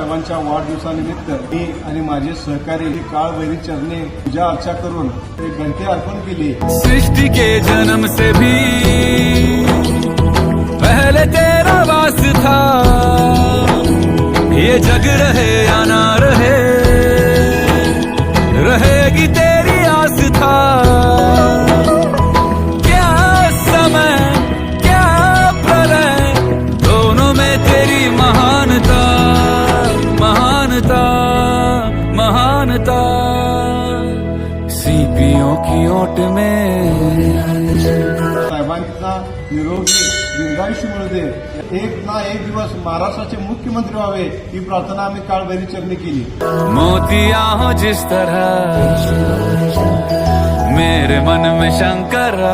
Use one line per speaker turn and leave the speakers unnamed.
वाढदिवसानिमित्त मी आणि माझे सहकारी काळभैरी चरणे पूजा अर्चा करून घंटे अर्पण केली.
सृष्टि के जन्म से भी पहले तेरा वास था। ये जग रहे या ना रहे, रहेगी तेरी आस्था महानता महानता सीपियों की ओट में।
साहेबांचा निरोगी दीर्घायुष्य मिळू दे एक ना एक दिवस महाराष्ट्राचे मुख्यमंत्री व्हावे ही प्रार्थना आम्ही काळभैरी चरणी केली.
मोतिया हो जिस तरह मेरे मन में शंकर